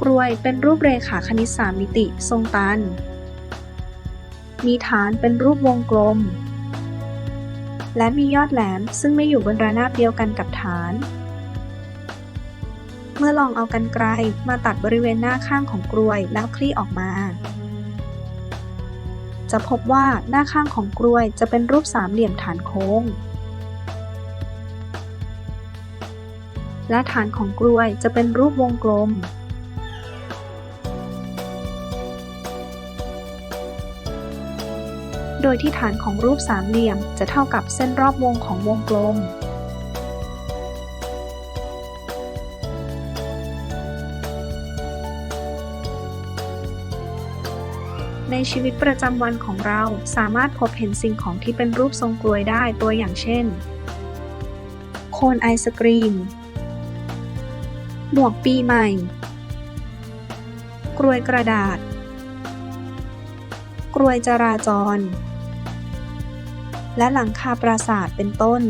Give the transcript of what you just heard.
กรวยเป็นรูปเรขาคณิตสามมิติ ทรงตัน มีฐานเป็นรูปวงกลม และมียอดแหลมซึ่งไม่อยู่บนระนาบเดียวกันกับฐาน เมื่อลองเอากันไกรมาตัดบริเวณหน้าข้างของกรวยแล้วคลี่ออกมา จะพบว่าหน้าข้างของกรวยจะเป็นรูปสามเหลี่ยมฐานโค้ง และฐานของกลวยจะเป็นรูปวงกลม โดยที่ฐานของรูปสามเหลี่ยมจะเท่ากับเส้นรอบวงของวงกลม ในชีวิตประจำวันของเราสามารถพบเห็นสิ่งของที่เป็นรูปทรงกลวยได้ตัวอย่างเช่น โคนไอศกรีม หมวกปีใหม่ กรวยกระดาษ กรวยจราจร และหลังคาปราสาทเป็นต้น